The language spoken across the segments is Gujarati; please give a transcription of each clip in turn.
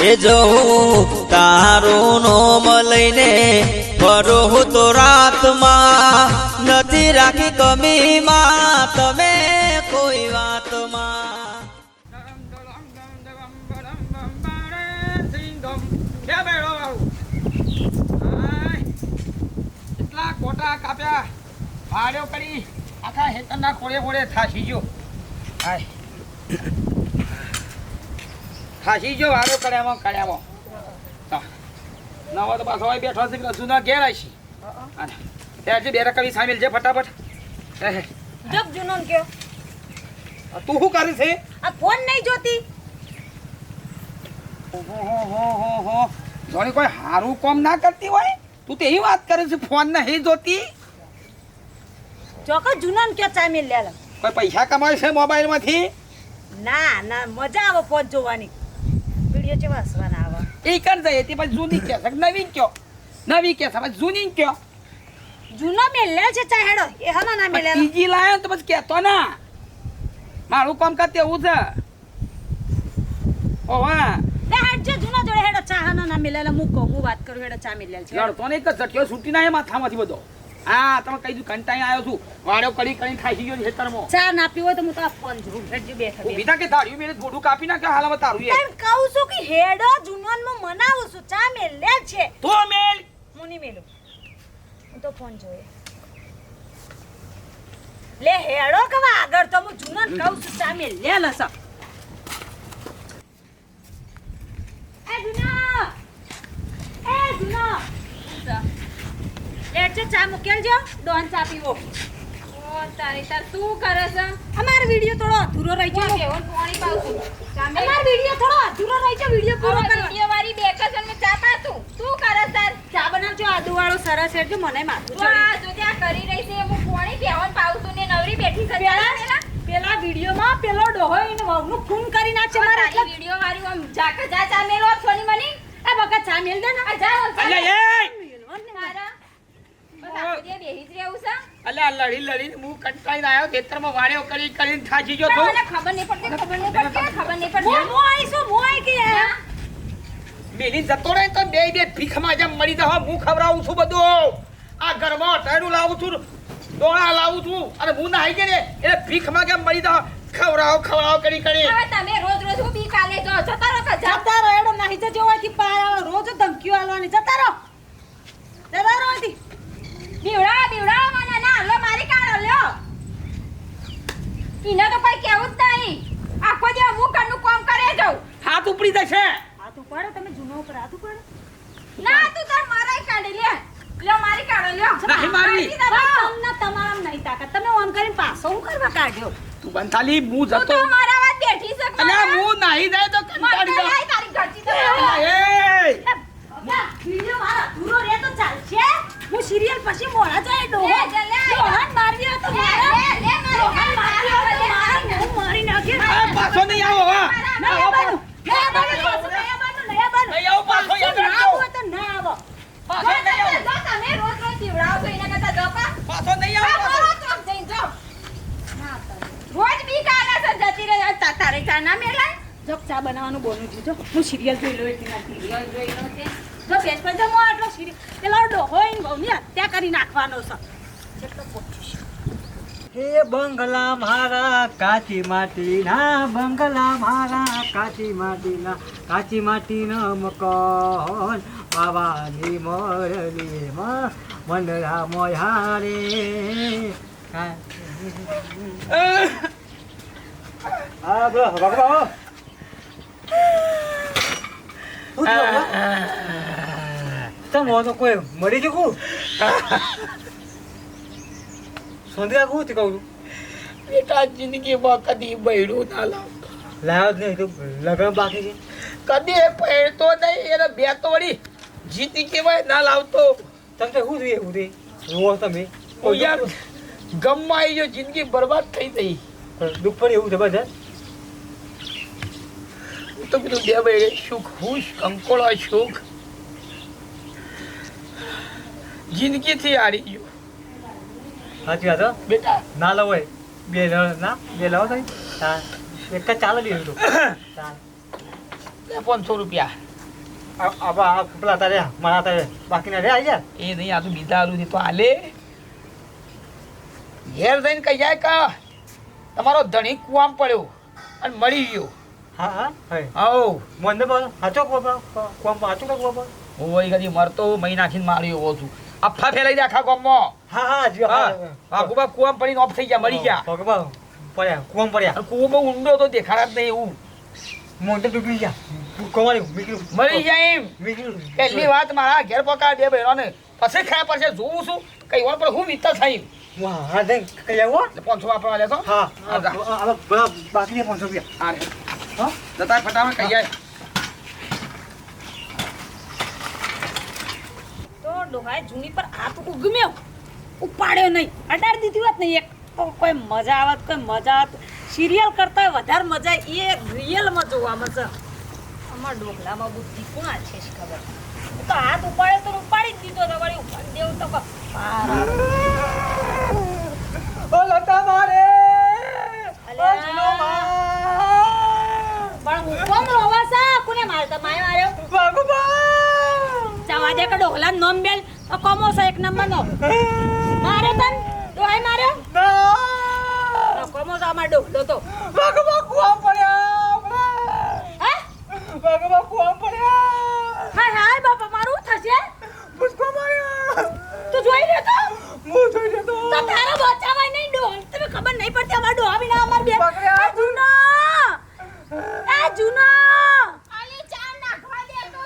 એ જો તારું નોમ લઈને ફરો હું તો રાતમાં નથી રાખી કમીમાં તમે કોઈ વાતમાં. કેટલા કોટા કાપ્યા. ભાડ્યો કરી. આખા હેતરના ખોળે ખોળે થાશી ગયો. હાય. થાસી જો વારો કર્યામાં કર્યામાં. નવો તો પાછો હોય બેઠો છે કે જૂના ઘેર આવીશી. ત્યારથી બે રકમી સામેલ છે ફટાફટ. જગ જૂનો ને કયો. તું શું કરે છે? આ ફોન નહીં જોતી. હો હો હો હો હો. જોણી કોઈ હારું કોમ ના કરતી હોય? તું તે એવી વાત કરે છે ફોન નહીં જોતી? ચોક્કસ જૂનો ને કયો ચામી લે લે. કોઈ પૈસા કમાય છે મોબાઈલમાંથી? ના ના મજા આવે ફોન જોવાની. વીડિયો છે વાસવાના આવે? એ કર જાય તે પછી જૂની કે નવી કયો? નવી કે પછી જૂની કયો? જૂનો મેલે છે ચાહેડો એ હનો ના મેલે બીજી લાયો તો પછી કેતો ના. મારું કામ કર તેવું છે. ઓ હા લે જે જૂનો જોડે હેડો ચા હનો ના મેલે મૂકો હું વાત કરું હેડો ચા મેલે છે લડતો ને એક ઝટક્યો છૂટી ના માથામાંથી બધો. હા તમે કઈ દીધું કંટાઈ આવ્યો છું? વાડો કરી કરી ખાઈ ગયો ખેતરમાં. ચા ના પીવો તો હું તો આ છું હેડજો બેઠો ઊભી કે દાઢી મેરે ગોડું કાપી નાખે હાલમાં તારું એ. એમ કહું છું કે હેડો જૂનોનમાં મનાવું છું. ચા મેલે છે. તો મેલ. હું નહીં મેલું. હું તો ફોન જોઈએ લે હેડો કવા આગળ તો હું જૂનોન કહું છું ચા મેલે. લસ એ જૂનો એ જૂનો લેટ ચા મૂકેલજો ડોન ચા પીવો. તારી તાર શું કરે છે? અમાર વિડિયો થોડો અધૂરો રહી ગયો. કેવલ પાણી પાઉં અમાર વિડિયો થોડો અધૂરો રહી ગયો. વિડિયો પૂરો કરો. વીડિયો વાળી બે છે ને ચા પાતું તું કરે તાર ચા બનાવજો. આદુ વાળો સરસ હેડજો મને માથું તું ચડી. આ જો ત્યાં કરી રહી છે. હું પાણી કેવલ પાઉં ને નવરી બેઠી છે. પેલા પેલા. પેલા વિડિયોમાં પેલો ડોહો એને વહુનું ખૂન કરી નાખશે મારા. વીડિયો વાળી આમ ઝાકા જા ચા મેલો છોની મની? આ બકા ચા મેલ દે ને. જા અલ્યા ચા એ મારા બસ આખો દી બેહી જ રહેવું છે? અલ્યા લડી લડીને હું કંટાઈને આવ્યો ખેતરમાં વાડ્યો કરી કરીને થાકી ગયો પણ મને ખબર નહીં પડતી ખબર નહીં પડતી ખબર નહીં પડતી. મો આઈ શું મો આઈ કે બેની જતો રહે તો બે બે ભીખમાં જેમ મળી જાવ હું ખવડાવું છું બધું. આ ઘરમાં અટાણું લાવું છું ડોળા લાવું છું અને હું નાહી ગઈ ને એટલે ભીખમાં કેમ મળી જાવ ખવડાવો ખવડાવો કરી કરી. હવે તમે રોજ રોજ હું બી કાલે જો જતા રહો જતા રહો એડો નાહી જજો હોયથી પાયા રોજ ધમકીઓ આલવાની. જતા રહો. જતા રહો હોયથી બીવડા બીવડાવો મને ના લો મારી કાઢો લ્યો ઈને તો કોઈ કેવું જ નહીં. આખો જે હું કરનું કામ કરે જાઉં. હાથ ઉપડી જશે. હાથ ઉપાડો તમે જૂનો ઉપર હાથ ઉપાડો. ના તું તાર મારાય કાઢી લે. લ્યો મારી કાઢો લ્યો નહીં મારી. તમને તમારામાં નહીં તાકાત. તમે ઓમ કરીને પાછો હું કરવા કાઢ્યો? તું બંધાલી હું તું જતો તો મારા વાત બેઠી છે અલ્યા હું નાહી જાય તો કંટાળી મને જાઉં. લાય તારી ઘરથી તો અલ્યા, એ વિડિયો મારો અધૂરો રહે તો ચાલશે હું સિરિયલ પછી મોડા જાય ડોહો લે, લે, લે. ડોહાને મારી દે તો લે, મારા લે, લે, મારી ડોહાને મારી દે તો લે, મારા હું મારી નાખે આ પાછો નહીં આવો હા નહીં આવવાનું. નહીં આવવાનું પાછું, નહીં આવવાનું, નહીં આવવાનું. નહીં આવું પાછો યાદ ના રાખજો. આવું હોય તો ના આવો. પાછો જો, નહીં જો, આવો જો, તમે રોજ રોજ બીવડાવો છો એના કરતા જો પા. પાછો નહીં આ આવો મારો ચોક જઈને જો. રોજ બી કાલે છે જતી રહે તા- તારે ચા ના મેલાય જો ચા બનાવવાનું બોલું છું. જો હું સિરિયલ જોઈ લઉં એટલી સિરિયલ જોઈ લઉં તે જો બેસ પર જો હું આટલો સિરિયલ પેલા ડોહો ઈને બહુની હત્યા કરી નાખવાનો છે. જેટલો પહોંચીશ હે બંગલા મારા કાચી માટીના બંગલા મારા કાચી માટીના કાચી માટીના મકાન. બાવાની મોરલીમાં મનરા મોયા રે. હા. બોલો ભગવા તમે તો કોઈ મરી ગયું સોંદરા કહું તે કહું બેટા જિંદગીમાં કદી બૈડું ના લાવતો લાવ્યો જ નહીં તો લગ્ન બાકી છે કદી પહેરતો નહીં એને બે તો વળી જિંદગીમાં ના લાવતો તમને શું જોઈએ ઉદય રોવો તમે હું યાર ગમમાં આવી ગયો જિંદગી બરબાદ થઈ ગઈ દુઃખ પડે એવું જબરજસ્ત હું તો કીધું બે ભાઈ સુખ ખુશ કંકોળા સુખ. જિંદગીથી હારી ગયો. સાચી વાત બેટા. ના લવો હોય બે લવ ના બે લાવો થઈ હા એક ચાલે લીધું. તું પાંચસો રૂપિયા. આ પેલા તારે મારા તારે. બાકીના રે આવી જા એ નહીં આ તો બીજા આલુ તો આલે. ઘેર જઈને કહી જાય કે તમારો ધણી કુવામ પડ્યો અને મળી ગયો. હા હા. આવો. મને બોલ હાચો કોમ હાચો કોમ વળી કદી મરતો મહી નાખીને મારી એવો છું. અફા ફેલાઈ દે આખા ગામમાં. હા હા જી હા આખુબા કુવામ પડીને ઓફ થઈ ગયા મરી ગયા. ભગવાન પડ્યા કોમ પડ્યા. અને ઊંડો તો દેખાડા જ નહીં એવું. મોંટે ડૂબી ગયા. કોમારી મરી જાય એમ. પહેલી વાત મારા ઘેર પકા બે બહેનોને. પછી ખાયા પછી જોઉં છું. કઈ વાર પણ હું વિત્તલ થઈ વાહ હા કઈ આવો પાંચસો આપવા લેશો. હા. બાકી પાંચસો રૂપિયા. હા જતા ફટાફટ કહી જાય તો ડોહાએ જૂની પર હાથ ઉગમ્યો. ઉપાડ્યો નહીં. અડાડી દીધી વાત નહીં એક તો કોઈ મજા આવત કોઈ મજા આવત. સિરિયલ કરતા વધારે મજા એ રિયલમાં જોવામાં છે અમાર ડોકલામાં બુદ્ધિ કોણ છે ખબર? તો હાથ ઉપાડ્યો તો ઉપાડી જ દીધો. તો વળી ઉપાડી દેવું તો ક- ઓ લતા મારે અલ્યા. પણ હું કોમ રોવા છે કોને મારતા માય માર્યો? જવા દે કે ડોહલા નોમ બેલ કોમો છે એક નંબર નો મારે તન? ડોહાઈ માર્યો? કોમો અમાર ડોહલો તો. હા? હાય હાય બાપા મારું થશે તું જોઈ લે તો તો તારો બચાવાય નહીં ડોહ તમે ખબર નહીં પડતી અમાર ડોહા વિના અમાર બે પકડ્યા. એ જૂનો એ જૂનો આલી ચા નાખવા દે તો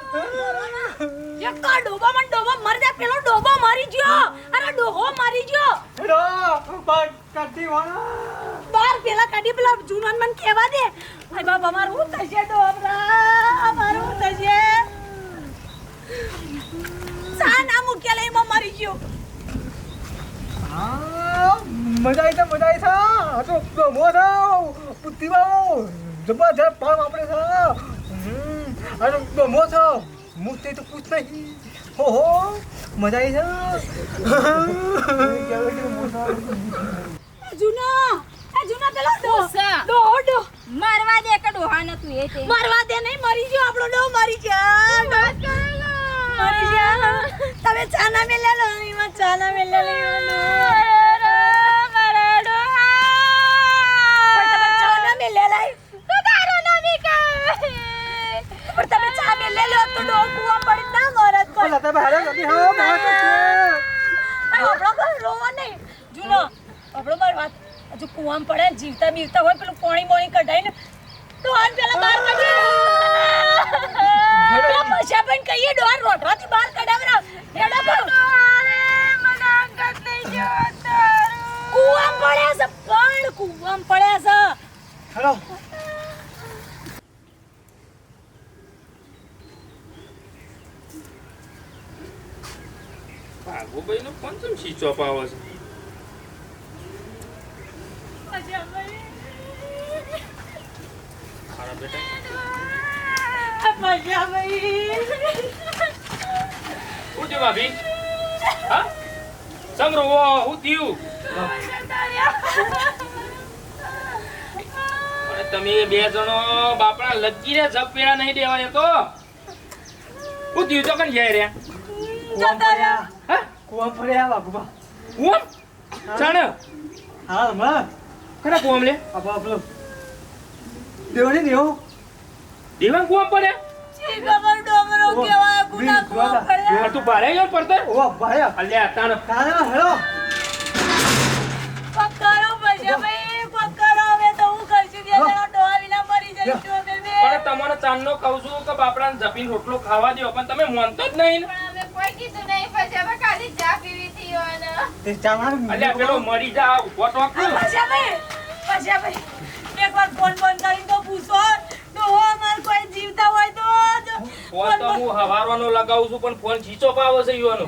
એક તો આ ડોબા માં ડોબા મરી જાય પેલો ડોબો મરી ગયો અરે ડોહો મરી ગયો બાર પેલા કાઢી પેલા જૂનાન મને કહેવા દે. ભાઈ બાપ મારું હું થશે તો? અમારું હું થશે? સા ના મૂક્યા લઈ એમાં મરી ગયો. મજા આવી છે મજા આવી છે. મો તો ગમો છે બુદ્ધિવાળો જબરજસ્ત પામ આપણે છે હમ, આ તો ગમો છે મુસ્તે તો પૂછ નહીં. હો હો. મજા આવી જૂનો. એ જૂનો પેલો ડો ડો મારવા દે કે ડોહા નતું એ તે. મરવા દે નહીં મરી ગયો આપણો ડો મરી ગયો મરી ગયો તમે ચાના મેલ્યા લો એમાં ચાના મેલ્યા પણ તમે ચાના મેલ્યા લાઈ પણ તમે ચા મેલ્યા લો તો ડો કુવા પડી ના મરત કોઈ. લતા બહાર જતી હા બહાર આપણો ઘર રોવો નહીં. જૂનો. હજુ કુવામ પડે જીવતા બીવતા હોય પેલું પોણી બોણી કઢાઈને ડોહાન પેલા બહાર કાઢી. પછી પૈસા પણ. કહીએ ડોર રોટવાથી બહાર કઢાવરા એડા કહું કુવામ પડ્યા છે પણ કુવામ પડ્યા છે. હેલો. ભાગુભાઈ નો ફોન કેમ સ્વિચ ઓફ આવે છે મારા બેટા પૈસા ભાઈ શું થયું ભાભી? હા? સમરો હું થયું? અને તમે બે જણો બાપડા લગી રે જપેડા નહીં દેવાય તો? હું થયું? તો કણ જાય રે? કુવામ પડ્યા હા? કુવામ પડ્યા બાબુબા હું. ચણ હા હમણાં. ખરા કોમ લે? આ બાબલો દેવણી ને એવું દેવાન ગુના વીસ કુવામ પડ્યા તું ભારે ગયો પડતર ઓ ભાયા અલ્યા તાણ. તારા હેલો. પકડો પૈસા ભાઈ પકડો હવે તો હું કરશું? બે જણા ડોહા વિના મરી જઈશું અમે પણ તમારે ચાંદનો કહું છું કે બાપડાને જપીન રોટલો ખાવા દો પણ તમે માનતો જ નહીં પણ અમે કોઈ કીધું નહીં પછી અમે ખાલી ચા પીવી હતી અને તે ચાવાનું અલ્યા પેલો મરી જા ઊભો કર. પૈસા ભાઈ પૈસા ભાઈ એકવાર ફોન બંધ કરીને ફોન તો હું હવારવાનો લગાવું છું પણ ફોન ખીચો આવે છે યુવાનો.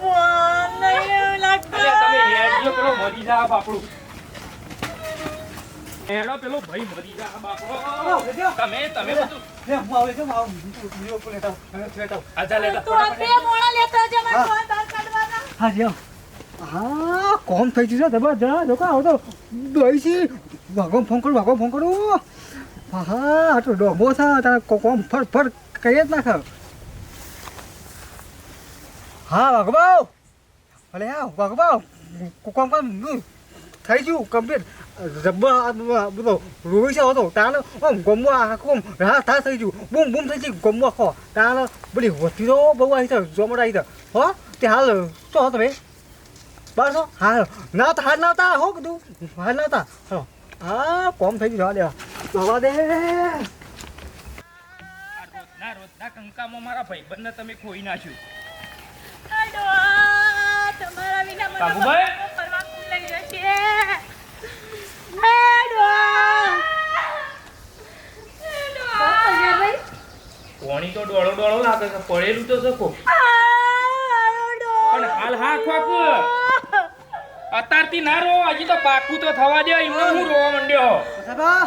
ફોન નહીં લાગતો તમે હેડજો પેલો મરી જા બાપડું. એનો પેલો ભાઈ મરી જા બાપડો. તમે તમે બધું લે હું આવે છે હું આવું. બીજો કોઈ લેતા આવું. લેતા આજા લેતા તું બે મોણા લેતો જ અમાર હા. ફોન બહાર કાઢવાના. હા જી હા કોમ થઈ ગયું છે તમે જરા જો આવો તો. દોઈ છે. વાગો ફોન કરું વાગો ફોન કરું. હા હા આ તો ડોબો થા તારા કોમ ફટ ફટ કરીએ જ નાખ હા વાઘબાવ અલે હા વાઘબાવ કોમ કામનું થઈ ગયું કમ્પ્લીટ જબ્બર બધો રોઈ છે હતો તાને આમ ગમવા આખું હા થા થઈ ગયું બૂમ બૂમ થઈ ગયું ગમવા ખો તાને બધી વસ્તી તો બહુ આવી છે જોમડા આવી છે હો તે હાલ શું હતો ભાઈ બસ હાલ ના તા હાલ ના તા હો કીધું હાલ ના તા હા હા કોમ થઈ ગયું જવા દે જવા દે આ રોજના કંકામાં મારા ભાઈબંધને તમે ખોઈ નાખ્યું આડો, તમારા વિના મને ફરવા લઈ જશે? આડો. આડો. કોણી તો ડોળો ડોળો લાગે છે પડેલું તો આડો. પણ હાલ હા ખોક અત્યારથી ના રો હજી તો પાકું તો થવા દે એમને હું રોવા માંડ્યો સાબા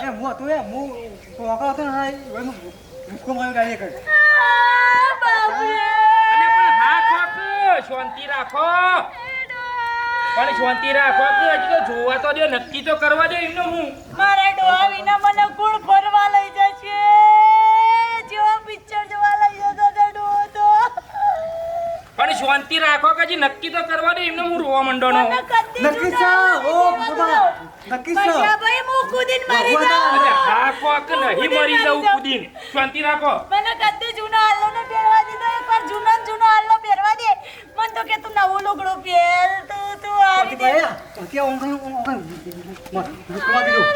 એ હું હતું એ હું કોકા હતો ને મુસ્કો મારી ગાડી બાપરે. અને પણ હા ખોક શાંતિ રાખો. પણ શાંતિ રાખો કે હજી તો જોવા તો દો નક્કી તો કરવા દો એમનો હું. મારા ડોહા વિના મને કોણ ફરવા લઈ જશે. જેવો પિક્ચર જોવા લઈ જતો તે ડોહો તો. પણ શાંતિ રાખો કે હજી નક્કી તો કરવા દો એમનો હું રોવા મંડો મને નક્કી છે ઓ બાબા નક્કી દો. ભાઈ હું કૂદીને મરી જાઉં. હા ખોક નહીં મરી જવું કુદીને. શાંતિ રાખો. મને કદી જૂનો હાલો ને પહેરવા દીધો એકવાર જૂનો ને જૂનો હાલો પહેરવા દે. મન તો કે તું નવો લુગડો પહેર તું તું આવી દે. મુસ્કો દીધું.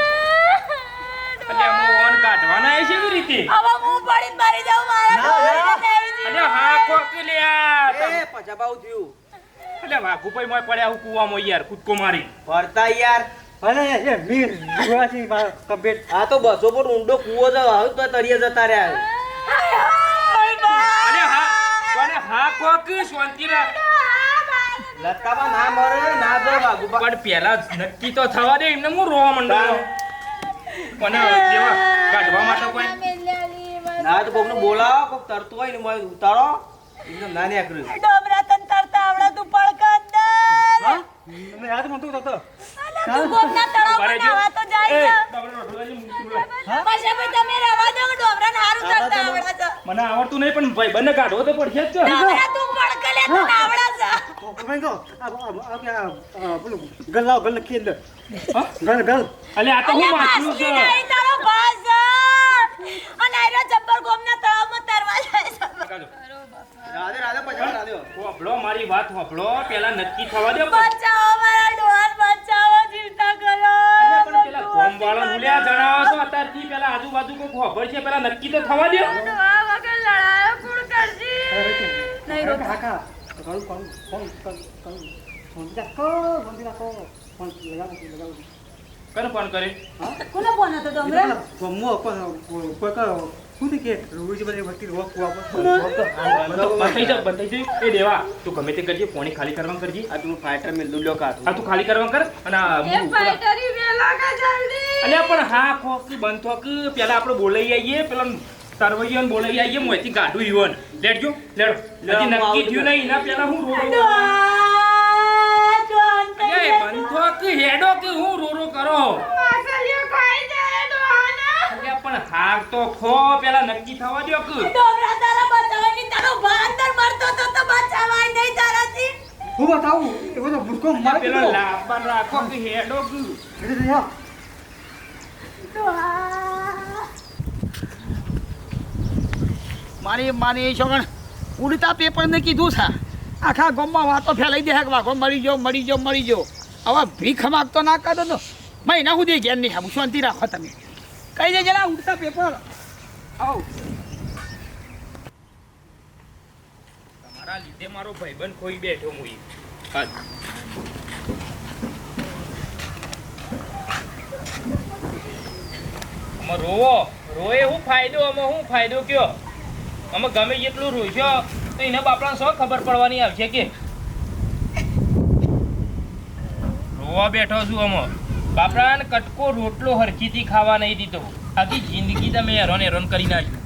એટલે હું ઓન કાઢવાના છે કેવી રીતે? હવે હું પડીને મરી જાઉં મારા હા કોક લ્યા એ બાઉ થયું. એટલે વાઘુભાઈ મોય પડ્યા હું કૂવામાં યાર કૂદકો મારી ફરતા યાર. અરે એ મીર જોવાથી કમ્પ્લીટ. આ તો બસો પર ઊંડો કૂવો જ હવે તો તળિયે જતા રહ્યા. હાય, હાય, અને હા હા કોક શાંતિ રાખ. લતામાં ના મરે ના જો બાગુ પણ પહેલા નક્કી તો થવા દે એમને હું રોવા માંડ્યો મને દેવા કાઢવા માટે કોઈ? ના તો કોકને બોલાવો કોક તરતું હોય ને મને ઉતારો. એમને ના નીકળ્યું. ડોબરા તને તરતા આવડે તું પડકા અંદર હા? મને યાદ નહોતું થતો. અલા, તું ગોમના તળાવમાં નાહવા તો જાય છે. તમારો રોટલો લઈને મૂકી દો. પાછા ભાઈ તમે રહેવા દો, ડોબરાને હારું તરતા આવડે છે. મને આવડતું નહીં પણ ભાઈ બંને કાઢવો તો પડશે જ છે. ડોબરા તું પડકા લે, આવડે છે. ભાઈ તો આ આ આ આ પેલું ગલ ગલ લખી અંદર. ગલ ગલ. અલે આ તો હું વાંચ્યું છે. તારો ભાઈ અને આયરો જબ્બર ગોમના તળાવમાં તરવા જાય છે. રાધે રાધે પછા રાધે. હોભળો મારી વાત હોભળો. પેલા નક્કી થવા દો બચાવો મારા પણ પેલા જણાવો છો અત્યારથી પેલા આજુબાજુ કોઈ ખબર છે પેલા નક્કી તો થવા દે ડોહા વગર લડાયો કોણ કરશે? નહીં રોતા. કાકા કરું કરું ફોન કરું કરું. ફોન રાખો ફોન રાખો ફોન લગાવો લગાવો. કર ફોન કરે કોનો ફોન હતો ડોબરા? ગમો કોઈ કોઈ કે રોજ બધી રોક જા જા એ દેવા તું ગમે તે કરજે ફોન ખાલી કરવાનું કરજે. આ તું ફાઈટર મેં દુલ્યો કાઢ આ તું ખાલી કરવાનું કર અને એ હું વેલા કા જલ્દી. અલ્યા પણ હા ખોક બંધ પેલા આપણે બોલાઈ આવીએ પેલા તરવૈયાને બોલાઈ આવીએ મોથી કાઢું ઈવન. લેડજો લેડો લેડો, હજી નક્કી થયું નહીં એના પેલા હું રો રો ડોહા, જોન થઈ અલ્યા, એ જતું. બંધ થોક હેડો કે હું રો રો કરો ખાઈ પણ હાર તો ખો પેલા નક્કી થવા દો કે ડોબરા તારા બચાવવાની તારો ભા અંદર મરતો તો તો બચાવાય નહીં તારાથી. હું બતાવું? એ બધો ભૂસકો મારે પેલો લાંબા રાખો કે હેડો કે ડોહા. મારી મારી છોકણ ઉડતા પેપરને કીધું છે. આખા ગામમાં વાતો ફેલાઈ દે કે વાઘો મરી જો મરી જો મરી જો હવે ભીખ માગતો ના કરતો તો મહિના સુધી ઘેર નહીં આવું. શાંતિ રાખો તમે. કઈ દે જરા ઉડતા પેપર. આવ. તમારા લીધે મારો ભાઈબંધ ખોઈ બેઠો હું. હાલ. રોવો. રોએ શું ફાયદો અમે શું ફાયદો કયો? અમે ગમે જેટલું રોશો તો એને બાપડા શું ખબર પડવાની આવશે કે? રોવા બેઠો છું આમાં. બાપડાને કટકો રોટલો હરખીથી ખાવા નહીં દીધો. આખી જિંદગી તમે હેરાન હેરોન કરી નાખ્યું.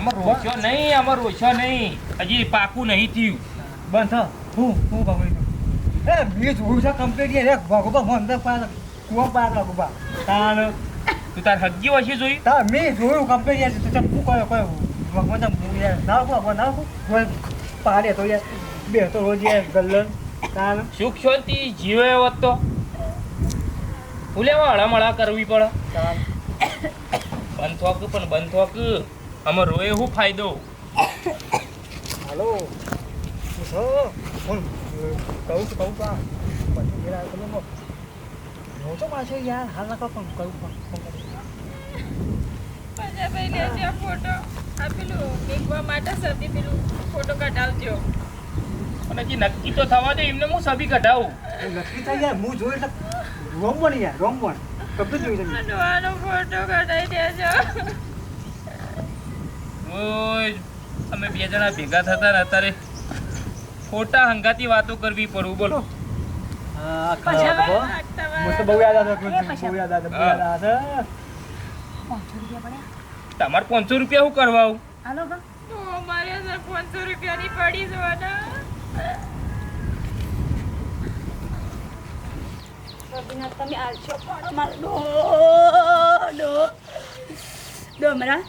અમાર રોશો નહીં આમાં રોશો નહીં. હજી પાકું નહીં થયું. બંધ હું હું બાબા એ બીજ છે કમ્પ્લીટ છે ભગવા બંધ પાસ કુવા પાસ ભગવા તાન તું તાર હગી વાસી જોઈ? તા મેં જોયું કમ્પ્લીટ છે તું તમે કયો કયો ભગવાન તમે ના કો ના કો પાડે તો યાર. બે તો રોજ યાર ગલ્લન. સુખ શાંતિ જીવે હોત તો. હું લેવા હળામળા કરવી પડે. બંધ બંધોક પણ બંધોક આમાં રોએ શું ફાયદો. હાલો. પૂછો કહું છું કહું પા પછી મેરા તમે મો મોટો માછો યાર? હાલ ના કહો પણ કહું પણ ફોટો આ પેલું મેકવા માટે સર્દી પેલું ફોટો કઢાવજો અને જે નક્કી તો થવા દે એમને હું સભી કઢાવું. નક્કી થઈ યાર હું જોઈ એટલે રોમવણ યાર રોમવણ કમ્પ્લીટ જોઈ તમે ડોહાનો ફોટો કઢાઈ દેજો. ઓય અમે બે જણા ભેગા થતા ને અત્યારે ખોટા હંગાતી વાતો કરવી પડું બોલો. હા હો બહુ યાદ બહુ યાદ યાદ તમારે પાંચસો રૂપિયા શું કરવા આવું હાલો તો મારી પાંચસો રૂપિયાની પડી જવાના રવિનાથ તમે આવશો પણ મારો ડો ડો ડોમરા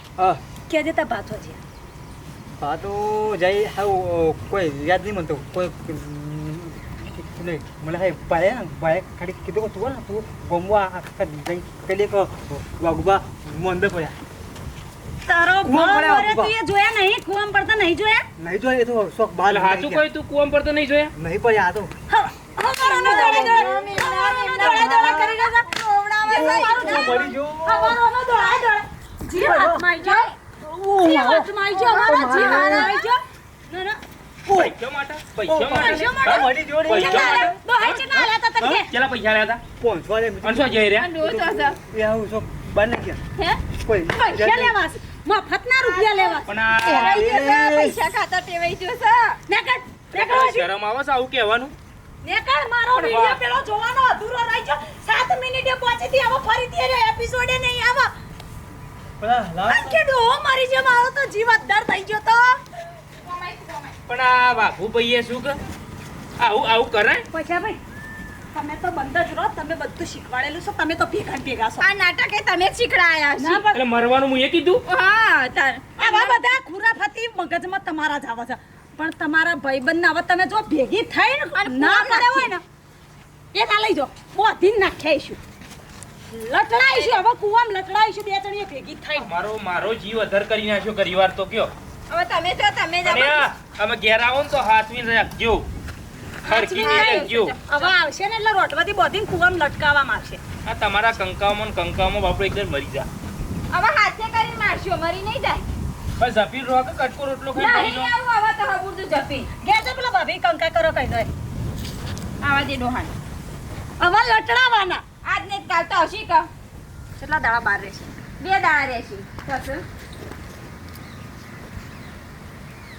ક્યાં જતા ભાતો છે? ભાતો જઈ હાવ કોઈ યાદ નહીં મળતો. કોઈ નહીં મને હા ભાઈ ભાઈ ખાલી કીધું તું તું ગમવા આખા જઈ એક વાગુબા મંદિર પડ્યા. તારો ભાવ પડ્યા તું એ જોયા નહીં કુવામાં પડતા નહીં જોયા નહીં જો એ તો શોખ બહાર હાચું કોઈ તું કુવામ પર નહીં જોયા નહીં પડ્યા આ તો હવારોનો દોડા દોડા હવારોનો દોડા દોડા કરી રહ્યા છે. મરી જો હવારોનો દોડા દોડા. જીવ હાથમાં આવી જાય. જીવ હાથમાં આવી જાય. અમારા જીવ હાથમાં આવી જાય. ના, ના. પૈસા માટે પૈસા પૈસા માટે? મરી પૈસા માટે? ના આલ્યા તને કે? પૈસા રહ્યા હતા પહોંચવા જઈ રહ્યા ડો તો છે એ આવું શોખ બહાર નહીં હે? પૈસા લેવા છે. મફતના રૂપિયા લેવા. પણ પૈસા ખાતા ટેવાઈ ગયો છે. નેકળ, નેકળ શરમ આવે છે આવું કહેવાનું. નેકળ, મારો વિડિયો પેલો જોવાનો અધૂરો રહી ગયો. સાત મિનિટે પહોંચીથી હવે ફરીથી એનો એપિસોડે નહીં આવે. પેલા આખી ડોહો મરી મારો તો જીવ અદ્દર થઈ ગયો તો. પણ આ બાપુ ભાઈએ શું કે આવું આવું કરે? પછી ભાઈ તમે તો બંધ જ રહો તમે બધું શીખવાડેલું છો તમે તો ભેગા ભેગા છો. આ નાટક એ તમે જ શીખડાયા છો. એટલે મરવાનું હું એ કીધું? હા તાર આવા બધા ખુરાફાતી મગજમાં તમારા જ આવે છે. પણ તમારા ભાઈબંધ હવે તમે જો ભેગી થઈ ને ના કરે હોય ને એ ના લઈ જાઓ બોધી નાખ્યાઈશું લટડાઈશું હવે કુવામાં લટડાઈશું બે જણીએ ભેગી થઈ મારો મારો જીવ અધર કરી નાખ્યો ઘણી વાર તો કયો. હવે તમે તો તમે જ અમે ઘેર આવો ને તો હાથવી રાખજો. ખરકી રાખજો હવે આવશે ને એટલે રોટવાથી બોધીને કુવામાં લટકાવવામાં આવશે આ તમારા કંકાવમાં ને કંકાવમાં બાપડો એકદમ મરી જા. હવે હાથે કરીને મારશો મરી નહીં જાય. બસ ઝપીર રહો કે કટકો રોટલો ખાઈ નહીં આવું હવે તો પેલા ભાભી કંકા કરો કહી દો. આવા દે ડોહાન હવે લટડાવાના. આજ ને કાલ તો આવશી કા. કેટલા દાડા બાર રહેશે? બે દાડા રહેશે.